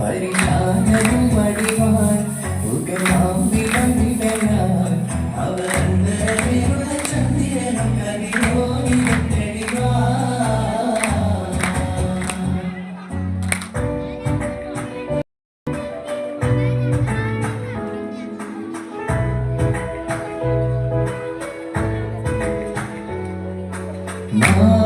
പരിശാലവും amor.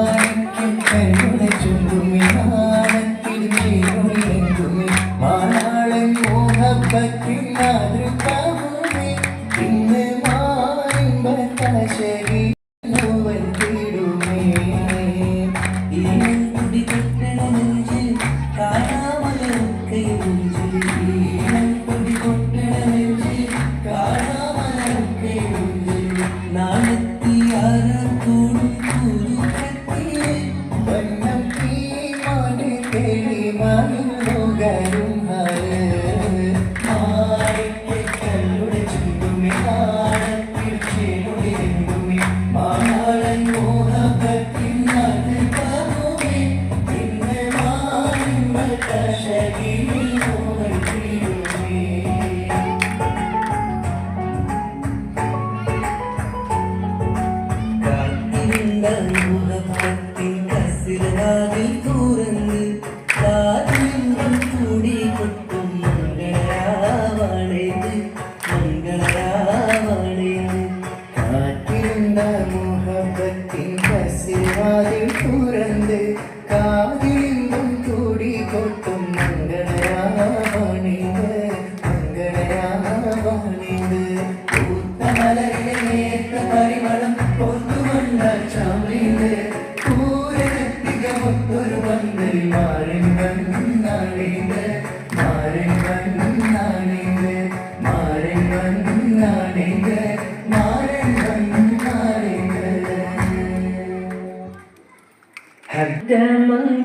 the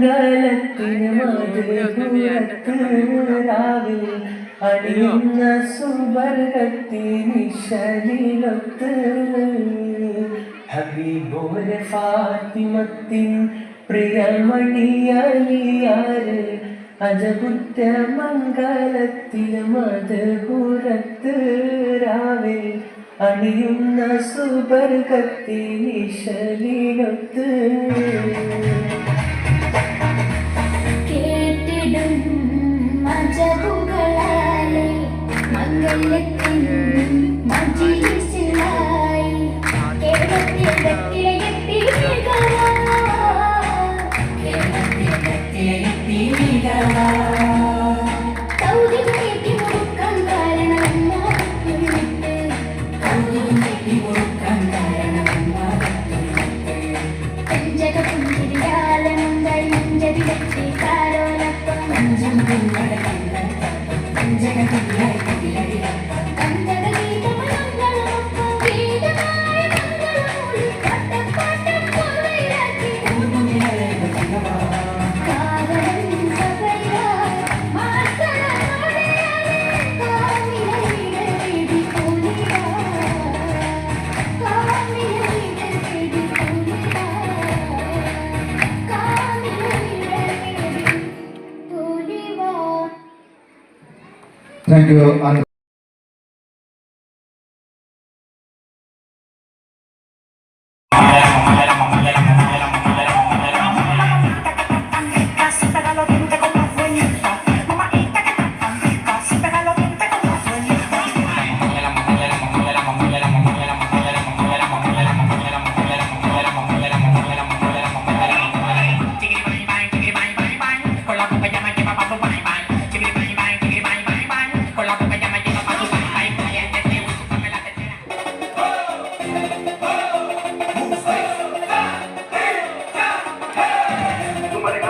മംഗളത്തിന് മധുരത്തുറാവിൽ അടിയുന്ന സുബർഗത്തിന് ശരീരത്ത് ഹബീബോലെ ഫാത്തിമത്തിൻ പ്രിയമണിയലിയാര് അജബുദ്ധ മംഗളത്തിന് മധുരത്ത് രാവിൽ അണിയുന്ന സുബർഗത്തിന് ശരീരത്ത് ജപുകളാലെ മംഗല്യത്തിൻ മജിലിസ്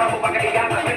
ela, vou pagar ligada.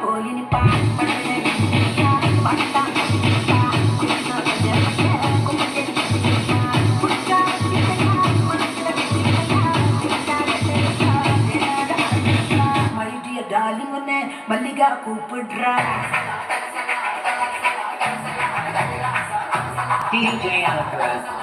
పోయిని పాట పట్ట డార్లింగ్ మల్లిగా కూపుడ్రా DJ Alvarez.